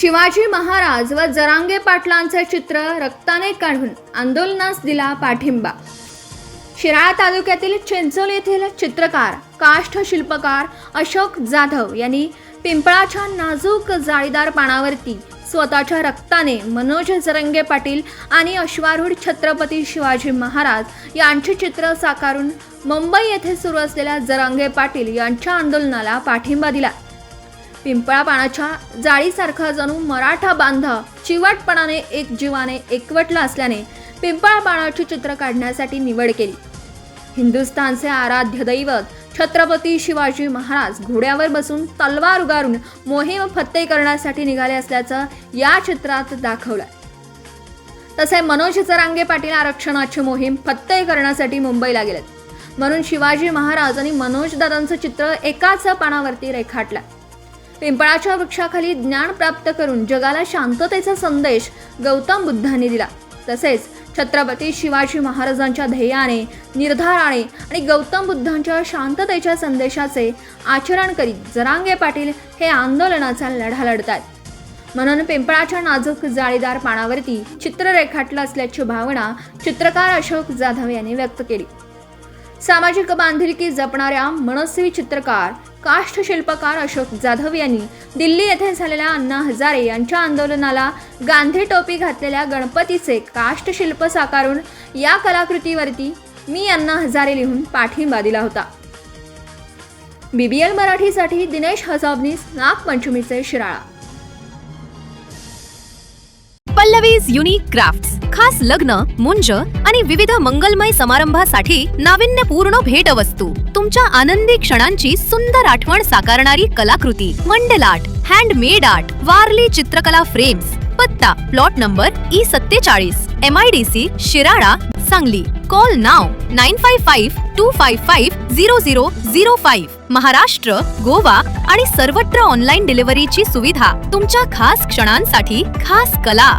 शिवाजी महाराज व जरांगे पाटलांचे चित्र रक्ताने काढून आंदोलनास दिला पाठिंबा. शिराळा तालुक्यातील चेंचोल येथील चित्रकार काष्ठ शिल्पकार अशोक जाधव यांनी पिंपळाच्या नाजूक जाळीदार पानावरती स्वतःच्या रक्ताने मनोज जरंगे पाटील आणि अश्वारूढ छत्रपती शिवाजी महाराज यांची चित्र साकारून मुंबई येथे सुरू असलेल्या जरांगे पाटील यांच्या आंदोलनाला पाठिंबा दिला. पिंपळा पानाच्या जाळीसारखा जणू मराठा बांधा चिवटपणाने एक जीवाने एकवटला असल्याने पिंपळा पानाची चित्र काढण्यासाठी निवड केली. हिंदुस्थानचे आराध्य दैवत छत्रपती शिवाजी महाराज घोड्यावर बसून तलवार उगारून मोहीम फत्ते करण्यासाठी निघाले असल्याचं या चित्रात दाखवलं तसे मनोज जरांगे पाटील आरक्षणाची मोहीम फत्ते करण्यासाठी मुंबईला गेलेत. म्हणून शिवाजी महाराज आणि मनोज दादांचं चित्र एकाच पानावरती रेखाटलं पिंपळाच्या वृक्षाखाली ज्ञान प्राप्त करून जगाला शांततेचा संदेश गौतम बुद्धांनी दिला. तसेच छत्रपती शिवाजी महाराजांच्या ध्येयाने निर्धाराने आणि गौतम बुद्धांच्या शांततेच्या संदेशाचे आचरण करीत जरांगे पाटील हे आंदोलनाचा लढा लढतात म्हणून पिंपळाच्या नाजूक जाळीदार पानावरती चित्र रेखाटलं असल्याची भावना चित्रकार अशोक जाधव यांनी व्यक्त केली. सामाजिक बांधिलकी जपणाऱ्या मनस्वी चित्रकार काष्ठ शिल्पकार अशोक जाधव यांनी दिल्ली येथे झालेल्या अण्णा हजारे यांच्या आंदोलनाला गांधी टोपी घातलेल्या गणपतीचे काष्ठ शिल्प साकारून या कलाकृतीवरती मी अण्णा हजारे लिहून पाठिंबा दिला होता. बीबीएल मराठीसाठी दिनेश हजाबनीस नागपंचमीचे शिराळा. Pallavi's unique crafts. खास लग्न मुंज आणि विविध मंगलमय समारंभासाठी नाविन्यपूर्ण भेटवस्तू. तुमच्या आनंदी क्षणांची सुंदर आठवण साकारणारी कलाकृती mandala art handmade art Warli चित्रकला फ्रेम्स पत्ता प्लॉट नंबर ई सत्तेचाळीस M I D C Shirala Sangli. Call now nine five five two five five zero zero zero five Maharashtra Goa आणि सर्वत्र ऑनलाईन डिलिव्हरीची सुविधा तुमच्या खास क्षणांसाठी खास कला.